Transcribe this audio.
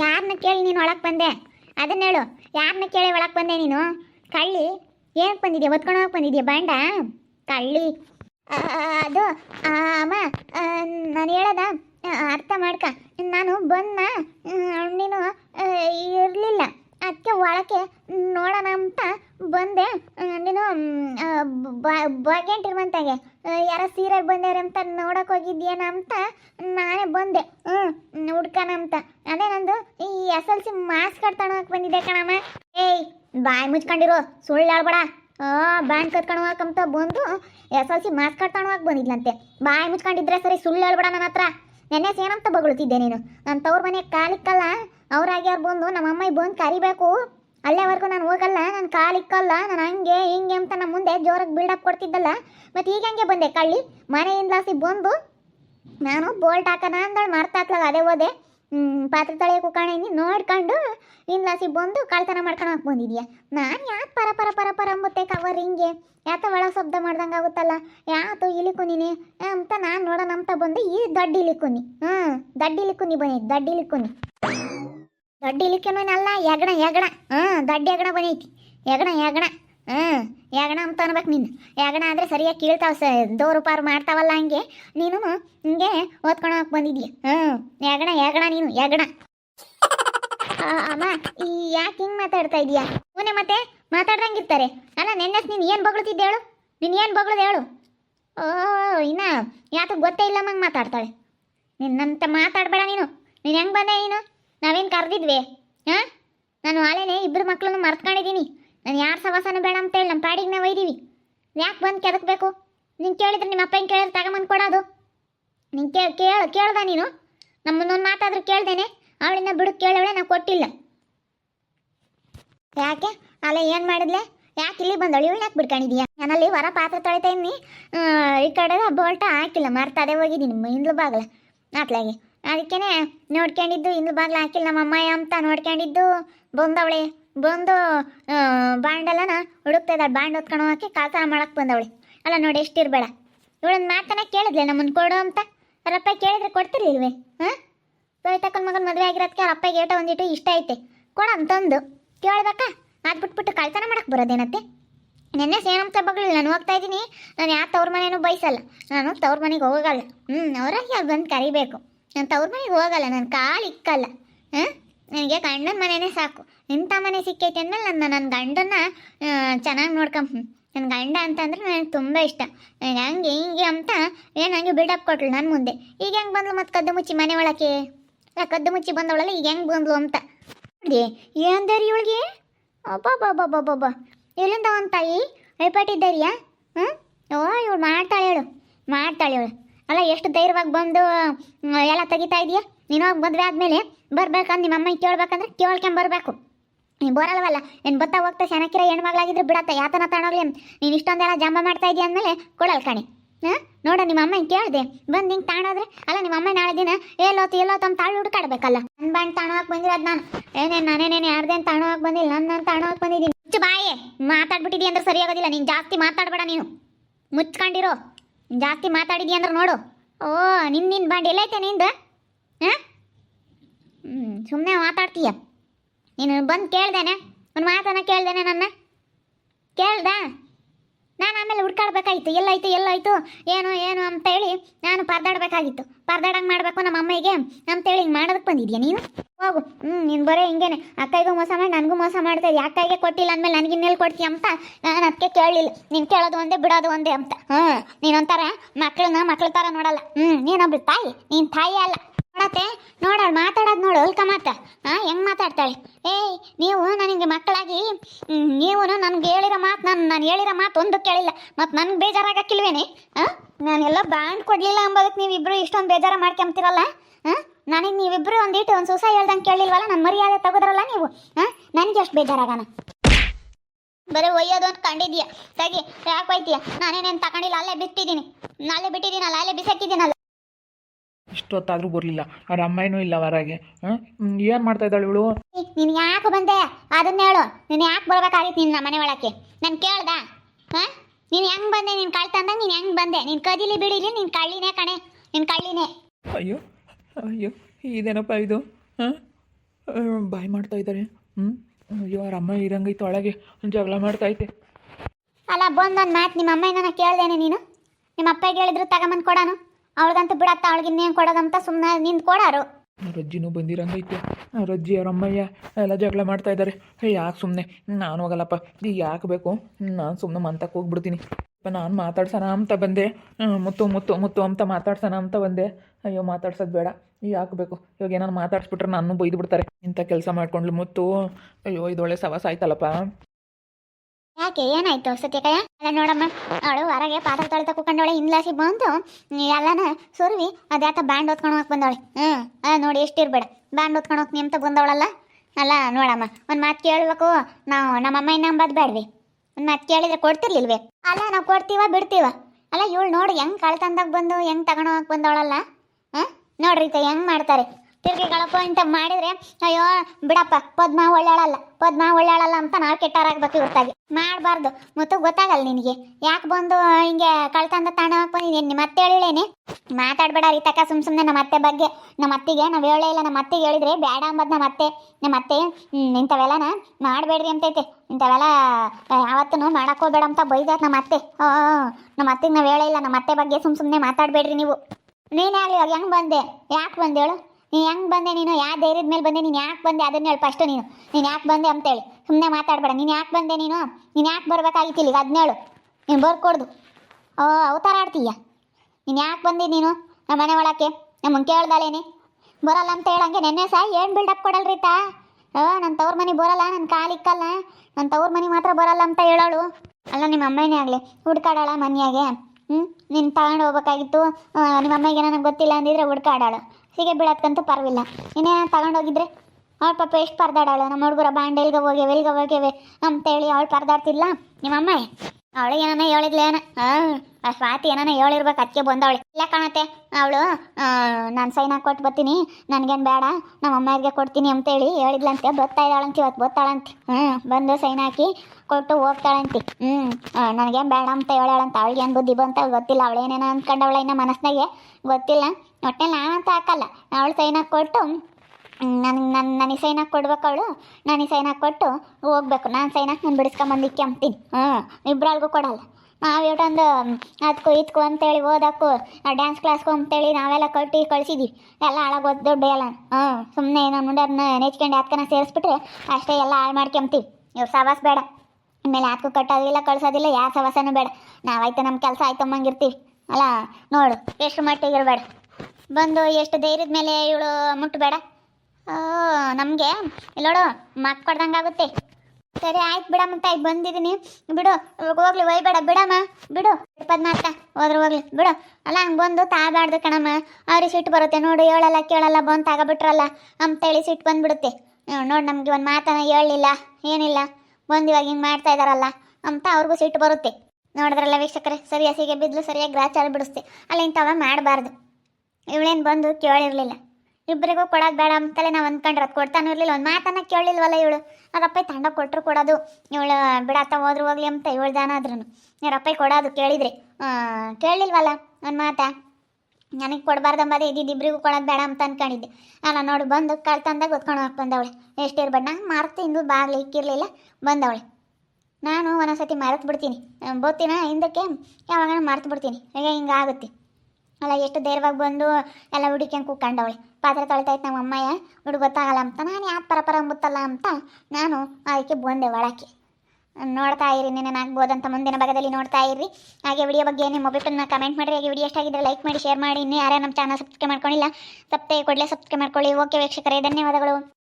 ಯಾರನ್ನ ಕೇಳಿ ನೀನು ಒಳಗೆ ಬಂದೆ? ಅದನ್ನ ಹೇಳು. ಯಾರನ್ನ ಕೇಳಿ ಒಳಗೆ ಬಂದೆ ನೀನು? ಕಳ್ಳಿ ಏನಕ್ಕೆ ಬಂದಿದ್ಯಾ? ಒತ್ಕೊಂಡು ಹೋಗಕ್ಕೆ ಬಂದಿದ್ಯಾ ಬಾಂಡ? ಕಳ್ಳಿ. ಅದು ಅಮ್ಮ ನಾನು ಹೇಳದ ಅರ್ಥ ಮಾಡ್ಕ. ನಾನು ಬಂದ ನೀನು ಇರಲಿಲ್ಲ. ಅದಕ್ಕೆ ಒಳಕ್ಕೆ ನೋಡೋಣ ಅಂತ ಬಂದೆ ನೀನು ಬಾಗೇಂಟಿರ್ಮಂತಾಗೆ ಯಾರೋ ಸೀರಿಯಲ್ ಅಂತ ನೋಡಕ್ ಹೋಗಿದ್ಯೇನ ಅಂತ ನಾನೇ ಬಂದೆ. ಹ್ಞೂ ಹುಡ್ಕಣ ಅಂತ. ಅದೇ ನಂದು ಈ S L C marks card ಬಂದಿದ್ದೆ ಕಣಮ್ಮ. ಏಯ್, ಬಾಯ್ ಮುಚ್ಕೊಂಡಿರೋ ಸುಳ್ಳು ಹೇಳ್ಬೇಡ ಬ್ಯಾಂಕ್ ಕತ್ಕೊಂಡು ಹೋಗಕ್ಕಂತ ಬಂದು S L C marks card ತಗೊಳಕ್ ಬಂದಿದ್ಲಂತೆ. ಬಾಯ್ ಮುಚ್ಕೊಂಡಿದ್ರೆ ಸರಿ ಸುಳ್ಳು ಹೇಳ್ಬೇಡ ನನ್ನ ಹತ್ರ. ನೆನ್ನೆ ಏನಂತ ಬಗಳುತ್ತಿದ್ದೆ ನೀನು. ನನ್ನ ತವ್ರ ಮನೆ ಕಾಲಿಕ್ಕಲ್ಲ ಅವ್ರಾಗಿ ಅವ್ರು ಬಂದು ನಮ್ಮ ಅಮ್ಮ ಬಂದು ಕರಿಬೇಕು. ಅಲ್ಲೇವರೆಗೂ ನಾನು ಹೋಗಲ್ಲ, ನಾನು ಕಾಲಿಕ್ಕಲ್ಲ ನಾನು ಹಂಗೆ ಹಿಂಗೆ ಅಂತ ನಮ್ಮ ಮುಂದೆ ಜೋರಾಗಿ ಬಿಲ್ಡಪ್ ಕೊಡ್ತಿದ್ದಲ್ಲ, ಮತ್ತು ಈಗ ಹಂಗೆ ಬಂದೆ ಕಳ್ಳಿ? ಮನೆಯಿಂದಲಾಸಿ ಬಂದು ನಾನು ಬೋಲ್ಟ್ ಹಾಕೋಣ ಅಂದಳು ಮರ್ತಾತ್ಲಾಗ ಅದೇ ಹೋದೆ. ಪಾತ್ರೆ ತೊಳೆಯೋಕೆ ಕಾಣಿನಿ ನೋಡ್ಕೊಂಡು ಇಂದ್ಲಾಸಿ ಬಂದು ಕಳ್ತನ ಮಾಡ್ಕೊಂಡು ಹಾಕಿ ಬಂದಿದ್ಯಾ? ನಾನು ಯಾಕೆ ಪರ ಪರ ಪರ ಪರ ಅಂಬುತ್ತೆ ಕವರ್ ಹಿಂಗೆ? ಯಾತ ಒಳ ಶಬ್ದ ಮಾಡ್ದಂಗೆ ಆಗುತ್ತಲ್ಲ? ಯಾತು ಇಲಿಕುನಿನಿ ಅಂತ ನಾನು ನೋಡೋಣ ಅಂತ ಬಂದು, ಈ ದಡ್ಡ ಇಲಿಕುನಿ ಹ್ಞೂ ದಡ್ಡ ಇಲಿಕುನಿ ಬನ್ನಿ ದಡ್ಡ ಇಲಿಕುನಿ ದೊಡ್ಡ ಇಲಿಕೆನಲ್ಲ ಯಗಣ ಯಗಣ. ಹ್ಞೂ ದೊಡ್ಡ ಯಗಣ ಬಂದೈತಿ. ಯಗಣ ಯಗಣ. ಹ್ಞೂ ಯಗಣ ಅಂತ ಅನ್ಬೇಕು ನೀನು ಯಗಣ ಅಂದರೆ ಸರಿಯಾಗಿ ಕೀಳ್ತಾವ ಸ, ದೋರು ಪಾರು ಮಾಡ್ತಾವಲ್ಲ ಹಂಗೆ. ನೀನು ಹಿಂಗೆ ಓದ್ಕೊಂಡು ಹೋಗಕ್ಕೆ ಬಂದಿದ್ಯ? ಹ್ಞೂ ಯಗಣ ಯಗಣ ನೀನು, ಯಗಣ. ಅಮ್ಮ, ಈ ಯಾಕೆ ಹಿಂಗೆ ಮಾತಾಡ್ತಾ ಇದೀಯಾ? ಇವನೇ ಮತ್ತೆ ಮಾತಾಡ್ದಂಗಿರ್ತಾರೆ. ಅಲ್ಲ ನೆನ್ನೆಸ್ ನೀನು ಏನು ಬಗ್ಳುತ್ತಿದ್ದೆ ಹೇಳು? ನೀನು ಏನು ಬಗಳದು ಹೇಳು? ಓ, ಇನ್ನ ಯಾತಕ್ಕೆ ಗೊತ್ತೇ ಇಲ್ಲ ಮಾತಾಡ್ತಾಳೆ. ನಿನ್ನಂತ ಮಾತಾಡಬೇಡ ನೀನು. ನೀನು ಹೆಂಗೆ ಬಂದೆ ನೀನು? ನಾವೇನು ಕರೆದಿದ್ವಿ? ಹಾಂ? ನಾನು ಆಲೇನೆ ಇಬ್ಬರು ಮಕ್ಕಳನ್ನು ಮರ್ತ್ಕೊಂಡಿದ್ದೀನಿ. ನಾನು ಯಾರ ಸವಾಸನ ಬೇಡ ಅಂತೇಳಿ ನಮ್ಮ ಪಾಡಿಗೆ ನಾವು ಒಯ್ದೀವಿ. ಯಾಕೆ ಬಂದು ಕೆದಕ್ಬೇಕು? ನೀನು ಕೇಳಿದ್ರೆ ನಿಮ್ಮ ಅಪ್ಪನ ಕೇಳಿದ್ರೆ ತಗೊಂಬಂದು ಕೊಡೋದು. ನೀನು ಕೇಳಿ ಕೇಳ, ಕೇಳ್ದ ನೀನು? ನಮ್ಮನ್ನೊಂದು ಮಾತಾದರೂ ಕೇಳ್ದೇನೆ? ಅವಳಿಂದ ಬಿಡು ಕೇಳವಳೆ ನಾವು ಕೊಟ್ಟಿಲ್ಲ. ಯಾಕೆ? ಅಲ್ಲ ಏನು ಮಾಡಿದ್ಲೆ? ಯಾಕೆ ಇಲ್ಲಿ ಬಂದಳು? ಇವಳು ಯಾಕೆ ಬಿಡ್ಕೊಂಡಿದ್ಯಾ? ನಾನಲ್ಲಿ ಹೊರ ಪಾತ್ರೆ ತೊಳಿತಾ ಇದ್ದೀನಿ. ಈ ಕಡೆ ಬೋಲ್ಟ ಹಾಕಿಲ್ಲ. ಮರ್ತಾದೆ ಹೋಗಿದ್ದೀನಿ. ಹಿಂದ್ಲು ಬಾಗ್ಲ. ಅತ್ಲಾಗೆ ಅದಕ್ಕೇನೆ ನೋಡ್ಕೊಂಡಿದ್ದು, ಇನ್ನು ಬಾಗ್ಲ ಹಾಕಿಲ್ಲ ನಮ್ಮ ಅಮ್ಮಯ್ಯ ಅಂತ ನೋಡ್ಕೊಂಡಿದ್ದು. ಬಂದವಳೆ, ಬಂದು ಬಾಂಡೆಲ್ಲನ ಹುಡುಕ್ತಾ ಇದ್ದಾಳೆ ಬಾಂಡ್ ಹೊತ್ಕೊಂಡು ಹಾಕಿ ಕಾಲ್ತಾನ ಮಾಡಕ್ಕೆ ಬಂದವಳೆ. ಅಲ್ಲ ನೋಡಿ, ಎಷ್ಟಿರ್ಬೇಡ. ಇವಳೊಂದು ಮಾತನ್ನ ಕೇಳಿದ್ಲೆ ನಮ್ಮನ್ನು ಕೊಡು ಅಂತ. ಅವ್ರ ಕೇಳಿದ್ರೆ ಕೊಡ್ತಿರ್ಲಿಲ್ವೇ? ಹಾಂ ತಕ್ಕನ ಮಗನ ಮದುವೆ ಆಗಿರೋದಕ್ಕೆ ಅವ್ರ ಅಪ್ಪಗೆ ಏಟ ಒಂದಿಟ್ಟು ಇಷ್ಟ ಐತೆ. ಕೊಡ ಅಂತಂದು. ಕೇಳ್ಬೇಕಾ? ಅದು ಬಿಟ್ಬಿಟ್ಟು ಕಳ್ತನ ಮಾಡಕ್ಕೆ ಬರೋದೇನತ್ತೆ? ನೆನ್ನೆ ಸೇನಂತ ಬಗ್ಳು ನಾನು ಹೋಗ್ತಾ ಇದ್ದೀನಿ. ನಾನು ಯಾವ ತವ್ರ ಮನೇನೂ ಬಯಸಲ್ಲ. ನಾನು ತವ್ರ ಮನೆಗೆ ಹೋಗಲ್ಲ ಹ್ಞೂ ಅವರಾಗಿ ಅವ್ರು ಬಂದು ಕರಿಬೇಕು? ನಾನು ತವ್ರ ಮನೆಗೆ ಹೋಗಲ್ಲ ನನ್ನ ಕಾಲು ಇಕ್ಕಲ್ಲ. ಹಾಂ? ನನಗೆ ಗಂಡನ ಮನೆಯೇ ಸಾಕು. ಇಂಥ ಮನೆ ಸಿಕ್ಕೈತೆ ಅಂದಮೇಲೆ ನನ್ನ ನನ್ನ ಗಂಡನ್ನ ಚೆನ್ನಾಗಿ ನೋಡ್ಕೊಂಬ ನನ್ನ ಗಂಡ ಅಂತಂದ್ರೆ ನನಗೆ ತುಂಬ ಇಷ್ಟ. ನನಗೆ ಹಂಗೆ ಹಿಂಗೆ ಅಂತ ಏನು ಹಂಗೆ ಬಿಲ್ಡಪ್ ಕೊಟ್ಲು ನನ್ನ ಮುಂದೆ. ಈಗ ಹೆಂಗೆ ಬಂದ್ಲು ಮತ್ತು ಕದ್ದು ಮುಚ್ಚಿ ಮನೆ ಅಲ್ಲ, ಕದ್ದು ಮುಚ್ಚಿ ಬಂದವಳಲ್ಲ, ಈಗ ಹೆಂಗೆ ಬಂದ್ಲು ಅಂತ. ನೋಡಿ ಏನಂದಾರಿ ಇವಳಿಗೆ? ಅಬ್ಬಬ್ಬಬ್ಬಬ್ಬಬ್ಬ ಎಲ್ಲಿಂದ ಒಂದು ತಾಯಿ? ಐಪಾಟಿದ್ದಾರಿಯಾ ಹ್ಞೂ ಓ, ಇವಳು ಮಾಡ್ತಾಳೆ ಹೇಳು. ಮಾಡ್ತಾಳೆ ಇವಳು ಅಲ್ಲ, ಎಷ್ಟು ಧೈರ್ಯವಾಗಿ ಬಂದು ಎಲ್ಲ ತೆಗಿತಾ ಇದೆಯಾ? ನೀನು ಮದುವೆ ಆದಮೇಲೆ ಬರ್ಬೇಕಂದು ನಿಮ್ಮ ಅಮ್ಮ ಕೇಳ್ಬೇಕಂದ್ರೆ ಕೇಳ್ಕೊಂಬರ್ಬೇಕು ನೀನು ಬರಲ್ವಲ್ಲ? ನೀನು ಬತ್ತಾ ಹೋಗ್ತಾ ಚೆನ್ನಾಗಿರೋ ಹೆಣ್ಮಗಳಾಗಿದ್ರೆ ಬಿಡತ್ತ, ಯಾತನ ತಾಣೋಗ್ಲಿ ನೀನು ಇಷ್ಟೊಂದೆಲ್ಲ ಜಂಬ ಮಾಡ್ತಾ ಇದೀಯ ಅಂದಮೇಲೆ ಕೊಡಲ್ ಕಣಿ. ಹಾಂ? ನೋಡ ನಿಮ್ಮ ಅಮ್ಮ ಕೇಳಿದೆ. ಬಂದು ಹಿಂಗೆ ತಾಣೋದ್ರೆ, ಅಲ್ಲ ನಿಮ್ಮ ಅಮ್ಮ ನಾಳೆ ದಿನ ಎಲ್ಲೋತು ಎಲ್ಲೋ ಅಂತ ತಾಳು ಹುಡುಕಾಡ್ಬೇಕಲ್ಲ ನನ್ನ ಬಂದು ತಾಣೋಕೆ ಬಂದಿರೋದು ನಾನು. ಏನೇನು ನಾನೇನೇನು ಯಾರ್ದೇನು ತಾಣೋಕೆ ಬಂದಿಲ್ಲ ನನ್ನ ನಾನು ತಾಣೋಕೆ ಬಂದಿದ್ದೀನಿ. ಮುಚ್ಚು ಬಾಯೇ ಮಾತಾಡ್ಬಿಟ್ಟಿದಿ ಅಂದ್ರೆ ಸರಿಯಾಗೋದಿಲ್ಲ. ನೀನು ಜಾಸ್ತಿ ಮಾತಾಡಬೇಡ ನೀನು. ಮುಚ್ಕೊಂಡಿರೋ. ನೀನ್ ಜಾಸ್ತಿ ಮಾತಾಡಿದ್ಯಾ ಅಂದ್ರೆ ನೋಡು. ಓ ನಿನ್ನ ನಿನ್ನ ಬಾಂಡ್ ಎಲ್ಲೈತೆ ನಿಂದು? ಹಾಂ? ಹ್ಞೂ ಸುಮ್ಮನೆ ಮಾತಾಡ್ತೀಯ. ನೀನು ಬಂದು ಕೇಳ್ದೇನೆ. ಒಂದು ಮಾತನ್ನು ಕೇಳ್ದೇನೆ ನನ್ನ. ಕೇಳ್ದ? ನಾನು ಆಮೇಲೆ ಹುಡ್ಕಾಡ್ಬೇಕಾಗಿತ್ತು, ಎಲ್ಲಾಯ್ತು ಎಲ್ಲಾಯ್ತು, ಏನು ಏನು ಅಂತೇಳಿ ನಾನು ಪರದಾಡಬೇಕಾಗಿತ್ತು. ಪರದಾಡಂಗೆ ಮಾಡಬೇಕು ನಮ್ಮ ಅಮ್ಮಗೆ ಅಂತೇಳಿ ಹಿಂಗೆ ಮಾಡೋದಕ್ಕೆ ಬಂದಿದ್ಯಾ ನೀನು? ಹೋಗು. ಹ್ಞೂ ನೀನು ಬರೀ ಹಿಂಗೇನೆ. ಅಕ್ಕೈಗೂ ಮೋಸ ಮಾಡಿ, ನನಗೂ ಮೋಸ ಮಾಡ್ತಾ ಇದ್ದೆ ಅಕ್ಕಯ್ಗೆ ಕೊಟ್ಟಿಲ್ಲ ಅಂದಮೇಲೆ ನನಗೆ ಇನ್ನೆಲ್ಲಿ ಕೊಡ್ತೀಯ ಅಂತ ನಾನು ಅದಕ್ಕೆ ಕೇಳಲಿಲ್ಲ ನೀನು ಕೇಳೋದು ಒಂದೇ, ಬಿಡೋದು ಒಂದೇ ಅಂತ. ಹ್ಞೂ ನೀನೊಂಥರ ಮಕ್ಕಳನ್ನ ಮಕ್ಳ ಥರ ನೋಡಲ್ಲ. ಹ್ಞೂ ನೀನೊಬ್ಳು ತಾಯಿ, ನೀನು ತಾಯಿ ಅಲ್ಲ. ನೋಡತ್ತೆ? ನೋಡಾಳ ಮಾತಾಡೋದು ನೋಡು, ಉಲ್ಕ ಮಾತ. ಹಾಂ ಹೆಂಗೆ ಮಾತಾಡ್ತಾಳೆ? ಏಯ್, ನೀವು ನನಗೆ ಮಕ್ಕಳಾಗಿ ನೀವು ನನಗೆ ಹೇಳಿರೋ ಮಾತು, ನಾನು ನಾನು ಹೇಳಿರೋ ಮಾತು ಒಂದು ಕೇಳಿಲ್ಲ. ಮತ್ತು ನನಗೆ ಬೇಜಾರಾಗಕ್ಕಿಲ್ವೇನೆ? ಹಾಂ ನಾನೆಲ್ಲ ಬಾಂಡ್ ಕೊಡಲಿಲ್ಲ ಅಂಬೋದಕ್ಕೆ ನೀವಿಬ್ರು ಇಷ್ಟೊಂದು ಬೇಜಾರ ಮಾಡ್ಕೊಂತೀರಲ್ಲ ಹಾಂ ನನಗೆ ನೀವಿಬ್ರು ಒಂದಿಟ್ಟು ಒಂದು ಸುಸ ಹೇಳ್ದಂಗೆ ಕೇಳಿಲ್ವಲ್ಲ ನನ್ನ ಮರ್ಯಾದೆ ತೆಗೆದ್ರಲ್ಲ ನೀವು? ಹಾಂ ನನಗೆ ಎಷ್ಟು ಬೇಜಾರಾಗಣ. ಬರೀ ಒಯ್ಯೋದು ಅಂತ ಕಂಡಿದ್ಯಾ? ಸರಿ, ಯಾಕೆ ಒಯ್ತೀಯ? ನಾನೇನೇನು ತಗೊಂಡಿಲ್ಲ, ಅಲ್ಲೇ ಬಿಟ್ಟಿದ್ದೀನಿ. ಅಲ್ಲೇ ಬಿಟ್ಟಿದ್ದೀನಲ್ಲ, ಅಲ್ಲೇ ಬಿಸಾಕಿದ್ದೀನಲ್ಲ. ಇಷ್ಟೊತ್ತಾದರೂ ಬರಲಿಲ್ಲ. ಅವ್ರ ಅಮ್ಮನೂ ಇಲ್ಲ ಹೊರಗೆ. ಏನು ಮಾಡ್ತಾ ಇದ್ದಾಳೆ ಇವಳು? ನೀನು ಯಾಕೆ ಬಂದೆ? ಅದನ್ನ ಹೇಳು. ನೀನು ಯಾಕೆ ಬರ್ಬೇಕಾಗಿತ್ತು ನಿನ್ನ ಮನೆ ಒಳಕ್ಕೆ? ನಾನು ಕೇಳ್ದ. ಹಾಂ? ನೀನು ಹೆಂಗೆ ಬಂದೆ? ನೀನು ಕಳ್ತಂದಾಗ ನೀನು ಹೆಂಗೆ ಬಂದೆ? ನೀನು ಕದಿಲಿ ಬಿಡಿಲಿ ನೀನು ಕಳ್ಳಿನೇ ಕಣೆ. ನೀನು ಕಳ್ಳಿನೇ. ಅಯ್ಯೋ ಅಯ್ಯೋ ಇದೇನಪ್ಪ ಇದು? ಹಾಂ? ಬಾಯ್ ಮಾಡ್ತಾ ಇದ್ದಾರೆ. ಹ್ಞೂ ಅಯ್ಯೋ ಅವ್ರ ಅಮ್ಮ ಇರಂಗೈತೆ ಒಳಗೆ. ಜಗಳ ಮಾಡ್ತಾ ಐತೆ. ಅಲ್ಲ ಬಂದೊಂದು ಮಾತು ನಿಮ್ಮ ಅಮ್ಮ ಏನಾನ ಕೇಳ್ದೇನೆ ನೀನು? ನಿಮ್ಮ ಅಪ್ಪಗೆ ಹೇಳಿದ್ರು ತಗೊಂಬಂದು ಕೊಡೋನು? ಅವಳಿಗಂತೂ ಬಿಡತ್ತ, ಅವಳಿಗೆ ಇನ್ನೇನು ಕೊಡೋದಂತ ಸುಮ್ಮನೆ ನಿಂದು ಕೊಡಾರು ರಜ್ಜಿನೂ ಬಂದಿರಂಗೈತೆ. ರಜ್ಜಿ ಅಜ್ಜಿ ಅವ್ರ ಅಮ್ಮಯ್ಯ ಎಲ್ಲ ಜಗಳ ಮಾಡ್ತಾ ಇದ್ದಾರೆ. ಯಾಕೆ ಸುಮ್ಮನೆ ನಾನು ಹೋಗಲ್ಲಪ್ಪ. ಈಗ ಯಾಕೆ ಬೇಕು? ನಾನು ಸುಮ್ಮನೆ ಮಂತಕ್ಕೆ ಹೋಗ್ಬಿಡ್ತೀನಿ. ಅಪ್ಪ, ನಾನು ಮಾತಾಡ್ಸೋಣ ಅಂತ ಬಂದೆ. ಮುತ್ತು ಮುತ್ತು ಮುತ್ತು ಅಂತ ಮಾತಾಡ್ಸೋಣ ಅಂತ ಬಂದೆ. ಅಯ್ಯೋ, ಮಾತಾಡ್ಸೋದು ಬೇಡ. ಯಾಕೆ ಬೇಕು? ಇವಾಗ ಏನಾರು ಮಾತಾಡ್ಸ್ಬಿಟ್ರೆ ನಾನು ಬೈದು ಬಿಡ್ತಾರೆ ಇಂಥ ಕೆಲಸ ಮಾಡ್ಕೊಂಡ್ಲು ಮುತ್ತು. ಅಯ್ಯೋ ಇದೊಳ್ಳೆ ಸವಾಸ ಆಯ್ತಲ್ಲಪ್ಪ. ಯಾಕೆ, ಏನಾಯ್ತು ಸತ್ಯಕಯ್ಯ ಅಲ್ಲ ನೋಡಮ್ಮ, ಅವಳು ಹೊರಗೆ ಪಾತ್ರೆ ತೊಳೆತ ಕೂಕೊಂಡವಳೆ ಹಿಂದ್ಲಾಸಿ ಬಂದು ಎಲ್ಲನ ಸುರ್ವಿ ಅದ್ಯಾತ ಬ್ಯಾಂಡ್ ಹೊತ್ಕೊಂಡು ಹೋಗಕ್ ಬಂದವಳೆ. ಹ್ಞೂ ನೋಡಿ ಎಷ್ಟಿರ್ಬೇಡ. ಬ್ಯಾಂಡ್ ಹೊತ್ಕೊಂಡು ಹೋಗಿ ನಿಮ್ತ ಬಂದವಳಲ್ಲ? ಅಲ್ಲ ನೋಡಮ್ಮ, ಒಂದು ಮಾತು ಕೇಳಬೇಕು. ನಾವು ನಮ್ಮ ಅಮ್ಮ ಬದ್ಬೇಡ್ವಿ ಒಂದು ಮಾತು ಕೇಳಿದ್ರೆ ಕೊಡ್ತಿರ್ಲಿಲ್ವೇ? ಅಲ್ಲ, ನಾವು ಕೊಡ್ತೀವ, ಬಿಡ್ತೀವ? ಅಲ್ಲ, ಇವಳು ನೋಡಿ, ಹೆಂಗ್ ಕಳ್ತಂದಾಗ ಬಂದು, ಹೆಂಗ್ ತಗೊಂಡು ಹೋಗಕ್ ಬಂದವಳಲ್ಲ? ಹಾಂ ನೋಡ್ರಿ ಹೆಂಗ್ ಮಾಡ್ತಾರೆ? ತಿರ್ಗಿಗಳಪ್ಪ ಅಂತ ಮಾಡಿದ್ರೆ, ಅಯ್ಯೋ ಬಿಡಪ್ಪ, ಪದ್ಮ ಒಳ್ಳಾಳಲ್ಲ ಪದ್ಮ ಒಳ್ಳಾಳಲ್ಲ ಅಂತ ನಾವು ಕೆಟ್ಟಾರಾಗ್ಬೇಕು ಇವ್ರತಾಗಿ ಮಾಡಬಾರ್ದು. ಮತ್ತು ಗೊತ್ತಾಗಲ್ಲ ನಿನಗೆ. ಯಾಕೆ ಬಂದು ಹಿಂಗೆ ಕಳ್ತಂದ ತಾಣ ಬಂದಿದ್ದೀನಿ ನಿಮ್ಮ ಅತ್ತೆ ಹೇಳಿಳೇನೆ? ಮಾತಾಡಬೇಡ ರೀ ತಕ್ಕ ಸುಮ್ ಸುಮ್ಮನೆ ನಮ್ಮ ಅತ್ತೆ ಬಗ್ಗೆ. ನಮ್ಮ ಅತ್ತಿಗೆ ನಾವು ಹೇಳೇ ಇಲ್ಲ ನಮ್ಮ ಅತ್ತಿಗೆ ಹೇಳಿದ್ರೆ ಬೇಡ ಅಂಬದ್ ನಮ್ಮ ಅತ್ತೆ. ನಮ್ಮ ಅತ್ತೆ ಇಂಥವೆಲ್ಲನ ಮಾಡಬೇಡ್ರಿ ಅಂತೈತೆ. ಇಂಥವೆಲ್ಲ ಯಾವತ್ತೂ ಮಾಡಕ್ ಹೋಗ್ಬೇಡ ಅಂತ ಬೈದಾತ್ ನಮ್ಮ ಅತ್ತೆ. ಓ ನಮ್ಮ ಅತ್ತಿಗೆ ನಾವು ಹೇಳೇ ಇಲ್ಲ ನಮ್ಮ ಅತ್ತೆ ಬಗ್ಗೆ ಸುಮ್ ಸುಮ್ಮನೆ ಮಾತಾಡಬೇಡ್ರಿ ನೀವು. ನೀನೇ ಆಗಲಿ ಇವಾಗ ಹೆಂಗೆ ಬಂದೆ? ಯಾಕೆ ಬಂದೇಳು ಹೇಳು? ನೀ ಹೆಂಗೆ ಬಂದೆ ನೀನು? ಯಾವ ಧೈರ್ಯದ ಮೇಲೆ ಬಂದೆ? ನೀನು ಯಾಕೆ ಬಂದೆ? ಅದನ್ನ ಹೇಳು ಫಸ್ಟು ನೀನು. ನೀನು ಯಾಕೆ ಬಂದೆ ಅಂತೇಳಿ ಸುಮ್ಮನೆ ಮಾತಾಡ್ಬೇಡ. ನೀನು ಯಾಕೆ ಬಂದೆ ನೀನು? ನೀನು ಯಾಕೆ ಬರ್ಬೇಕಾಗಿತ್ತು ಇಲ್ಲಿಗೆ? ಹದಿನೇಳು ನೀನು ಬರ್ಕೊಡ್ದು. ಅವತಾರ ಆಡ್ತೀಯ? ನೀನು ಯಾಕೆ ಬಂದಿ ನೀನು? ನಮ್ಮ ಮನೆ ಒಳಕ್ಕೆ? ನಮ್ಮನ್ನು ಕೇಳ್ದಲೇನೆ ಬರಲ್ಲ ಅಂತ ಹೇಳಂಗೆ ನೆನ್ನೆ ಸಹ ಏನು ಬಿಲ್ಡಪ್ ಕೊಡಲ್ರಿ ತಾ? ಓ ನನ್ನ ತವ್ರ ಮನೆ ಬರಲ್ಲ ನನ್ನ ಕಾಲಿಕ್ಕಲ್ಲ ನನ್ನ ತವ್ರ ಮನೆ ಮಾತ್ರ ಬರಲ್ಲ ಅಂತ ಹೇಳೋಳು. ಅಲ್ಲ, ನಿಮ್ಮ ಅಮ್ಮನೇ ಆಗಲಿ. ಹುಡ್ಕಾಡೋಳ ಮನೆಯಾಗೆ? ಹ್ಞೂ ನೀನು ತಗೊಂಡು ಹೋಗ್ಬೇಕಾಗಿತ್ತು. ನಿಮ್ಮ ಅಮ್ಮಗೆ ನನಗೆ ಗೊತ್ತಿಲ್ಲ ಅಂದಿದ್ರೆ ಹುಡ್ಕಾಡಾಳು. ಹೀಗೆ ಬೀಳತ್ಕಂತೂ ಪರವಿಲ್ಲ ಇನ್ನೇನು ತಗೊಂಡೋಗಿದ್ರೆ ಅವಳು ಪಾಪ ಎಷ್ಟು ಪರದಾಡಾಳು? ನಮ್ಮ ಹುಡುಗರ ಬಾಂಡೆ ಎಲ್ಗೆ ಹೋಗ್ಯವೆ ಎಲ್ಗೆ ಹೋಗ್ಯವೆ. ಅಂತೇಳಿ ಅವಳು ಪರದಾಡ್ತಿಲ್ಲ ನಿಮ್ಮ ಅಮ್ಮ ಅವಳಿಗೆ ಏನಾನ ಹೇಳಿದ್ಲೇನ ಹಾಂ ಆ ಸ್ವಾತಿ ಏನಾನ ಹೇಳಿರ್ಬೇಕು ಅದಕ್ಕೆ ಬಂದವಳೆ. ಇಲ್ಲ ಕಾಣತ್ತೆ, ಅವಳು ನಾನು ಸೈನ್ ಕೊಟ್ಟು ಬರ್ತೀನಿ, ನನಗೇನು ಬೇಡ ನಮ್ಮ ಅಮ್ಮವ್ರಿಗೆ ಕೊಡ್ತೀನಿ ಅಂತೇಳಿ ಹೇಳಿದ್ಲಂತೆ. ಬರ್ತಾ ಇದ್ದಾಳಂತೆ ಇವತ್ತು ಬರ್ತಾಳಂತೆ. ಹ್ಞೂ ಬಂದು ಸೈನ್ ಹಾಕಿ ಕೊಟ್ಟು ಹೋಗ್ತಾಳಂತೆ. ಹ್ಞೂ ನನಗೇನು ಬೇಡ ಅಂತ ಹೇಳಾಳಂತ ಅವಳಿಗೆ ಏನು ಬುದ್ಧಿ ಬಂತ ಗೊತ್ತಿಲ್ಲ, ಅವಳೇನೇನೋ ಅಂದ್ಕೊಂಡವಳ ಇನ್ನ ಮನಸ್ನಾಗೆ ಗೊತ್ತಿಲ್ಲ. ಒಟ್ಟೆ ನಾನಂತ ಹಾಕಲ್ಲ. ಅವಳು ಸೈನ್ ಹಾಕಿ ಕೊಟ್ಟು ನನಗೆ ನನ್ನ ನನಗೆ ಸೈನ್ ಹಾಕಿ ಕೊಡ್ಬೇಕು ಅವಳು, ನನಗೆ ಸೈನ್ ಹಾಕಿ ಕೊಟ್ಟು ಹೋಗ್ಬೇಕು. ನಾನು ಸೈನ್ ಹಾಕಿ ನಾನು ಬಿಡಿಸ್ಕೊಂಬಂದು ಅಂತೀನಿ ಹಾಂ ಇಬ್ಬರಲ್ಗೂ ಕೊಡಲ್ಲ. ನಾವು ಇಟ್ಟೊಂದು ಅದಕ್ಕೂ ಇದಕ್ಕೂ ಅಂತೇಳಿ ಆ ಡ್ಯಾನ್ಸ್ ಕ್ಲಾಸ್ಗೂ ಅಂತೇಳಿ ನಾವೆಲ್ಲ ಕಟ್ಟಿ ಕಳಿಸಿದ್ವಿ. ಎಲ್ಲ ಹಾಳಾಗೋದು ದೊಡ್ಡ ಎಲ್ಲ. ಹಾಂ ಸುಮ್ಮನೆ ನಮ್ಮ ಅದನ್ನ ನೆಚ್ಕೊಂಡು ಯಾತ್ಕನ ಸೇರಿಸ್ಬಿಟ್ರೆ ಅಷ್ಟೇ ಎಲ್ಲ ಹಾಳು ಮಾಡ್ಕೊಂತೀವಿ ಇವ್ರು ಸವಾಸ ಬೇಡ. ಆಮೇಲೆ ಯಾತ್ಗೂ ಕಟ್ಟೋದಿಲ್ಲ, ಕಳ್ಸೋದಿಲ್ಲ ಯಾವ ಸವಾಸನೂ ಬೇಡ. ನಾವಾಯ್ತು ನಮ್ಮ ಕೆಲಸ ಆಯ್ತು ಅಮ್ಮಂಗಿರ್ತೀವಿ ಅಲ್ಲ, ನೋಡು, ಎಷ್ಟು ಮಟ್ಟಿಗೆ ಇರಬೇಡ ಬಂದು ಎಷ್ಟು ಧೈರ್ಯದ ಮೇಲೆ ಇವಳು ಮುಟ್ಟಬೇಡ ನಮಗೆ? ಇಲ್ಲೋಡು ಮಾತ್ ಕೊಡ್ದಂಗೆ ಆಗುತ್ತೆ. ಸರಿ, ಆಯ್ತು ಬಿಡಮ್ಮ ತಾಯಿ ಬಂದಿದ್ದೀನಿ ಬಿಡು ಹೋಗ್ಲಿ, ಒಯ್ಬೇಡ. ಬಿಡಮ್ಮ, ಬಿಡು. ಪದ್ಮಾತ ಹೋದ್ರೆ ಹೋಗ್ಲಿ. ಬಿಡು. ಅಲ್ಲ, ಹಂಗೆ ಬಂದು ತಾಬಾರ್ದು ಕಣಮ್ಮ. ಅವ್ರಿಗೆ ಸಿಟ್ಟು ಬರುತ್ತೆ. ನೋಡು, ಹೇಳಲ್ಲ, ಕೇಳಲ್ಲ, ಬಂದು ತಗೊಬಿಟ್ರಲ್ಲ. ಅಂತೇಳಿ ಸಿಟ್ಟು ಬಂದ್ಬಿಡುತ್ತೆ. ನೋಡಿ, ನಮಗೆ ಒಂದು ಮಾತನ್ನ ಹೇಳಲಿಲ್ಲ, ಏನಿಲ್ಲ. ಬಂದು ಇವಾಗ ಹಿಂಗೆ ಮಾಡ್ತಾ ಇದ್ದಾರಲ್ಲ ಅಂತ ಅವ್ರಿಗೂ ಸಿಟ್ಟು ಬರುತ್ತೆ. ನೋಡಿದ್ರಲ್ಲ ವೀಕ್ಷಕರೇ ಸರಿ ಹಸಿಗೆ ಬಿದ್ದಲು ಸರಿಯಾಗಿ ಗ್ರಾಚಾರ ಬಿಡಿಸ್ತೆ ಅಲ್ಲಿ, ಇಂಥವ ಮಾಡಬಾರ್ದು. ಇವಳೇನು ಬಂದು ಕೇಳಿರ್ಲಿಲ್ಲ. ಇಬ್ಬರಿಗೂ ಕೊಡೋದು ಬೇಡ ಅಂತಲೇ ನಾವು ಅಂದ್ಕೊಂಡ್ರೆ ಅದು ಕೊಡ್ತಾನೂ ಇರಲಿಲ್ಲ. ಒಂದು ಮಾತನ್ನ ಕೇಳಿಲ್ವಲ್ಲ ಇವಳು. ಅದಪ್ಪ ತಂಡ ಕೊಟ್ಟರು ಕೊಡೋದು. ಇವಳು ಬಿಡತ್ತ ಹೋದ್ರು ಹೋಗ್ಲಿ ಅಂತ ಇವಳು ದಾನ ಆದ್ರೂ ಇವರಪ್ಪ ಕೊಡೋದು? ಕೇಳಿದ್ರಿ. ಕೇಳಿಲ್ವಲ್ಲ. ಒಂದು ಮಾತಾ. ನನಗೆ ಕೊಡಬಾರ್ದಂಬದೇ ಇದ್ದಿದ್ದು ಇಬ್ಬರಿಗೂ ಕೊಡೋದು ಬೇಡ ಅಂತ ಅನ್ಕೊಂಡಿದ್ದೆ. ಅಲ್ಲ ನೋಡು, ಬಂದು ಕಳ್ತಂದಾಗ ಗೊತ್ಕೊಂಡು ಹೋಗಿ ಬಂದವಳೆ. ಎಷ್ಟಿರ್ಬೇಡ ನಂಗೆ ಮಾರ್ತು ಇಂದು ಬಾಗ್ಲಿ ಇಕ್ಕಿರಲಿಲ್ಲ. ಬಂದವಳೆ. ನಾನು ಒಂದೊಂದ್ಸತಿ ಮರೆತು ಬಿಡ್ತೀನಿ ಬೋತಿನ ಹಿಂದಕ್ಕೆ ಯಾವಾಗ ಮರೆತು ಬಿಡ್ತೀನಿ ಈಗ ಹಿಂಗೆ ಆಗುತ್ತೆ ಅಲ್ಲ ಎಷ್ಟು ಧೈರ್ಯವಾಗಿ ಬಂದು ಎಲ್ಲ ಹುಡುಕ್ಯಂಗೆ ಕೂತ್ಕೊಂಡವಳೆ. ಪಾತ್ರೆ ತೊಳಿತಾ ಇತ್ತು ನಮ್ಮ ಅಮ್ಮಯ್ಯ. ಹುಡುಗ ಗೊತ್ತಾಗಲ್ಲ ಅಂತ. ನಾನು ಯಾಕೆ ಪರಪರ ಮುತ್ತಲ್ಲ ಅಂತ? ನಾನು ಅದಕ್ಕೆ ಬಂದೆ ಒಳಕ್ಕೆ. ನೋಡ್ತಾ ಇರಿ ನೆನೆ ಆಗ್ಬೋದಂತ ಮುಂದಿನ ಭಾಗದಲ್ಲಿ ನೋಡ್ತಾ ಇರಿ ಹಾಗೆ ವಿಡಿಯೋ ಬಗ್ಗೆ ನಿಮ್ಮ ಮೊಬೈಲ್ನ ಕಮೆಂಟ್ ಮಾಡಿರಿ. ಹಾಗೆ ವಿಡಿಯೋ ಎಷ್ಟಾಗಿದ್ರೆ ಲೈಕ್ ಮಾಡಿ ಶೇರ್ ಮಾಡಿ. ಇನ್ನೂ ಯಾರೇ ನಮ್ಮ ಚಾನಲ್ ಸಬ್ಸ್ಕ್ರೈಬ್ ಮಾಡ್ಕೊಂಡಿಲ್ಲ ಸಪ್ತೆ ಕೊಡಲೇ ಸಬ್ಸ್ಕ್ರೈಬ್ ಮಾಡ್ಕೊಳ್ಳಿ. ಓಕೆ ವೀಕ್ಷಕರೇ, ಧನ್ಯವಾದಗಳು.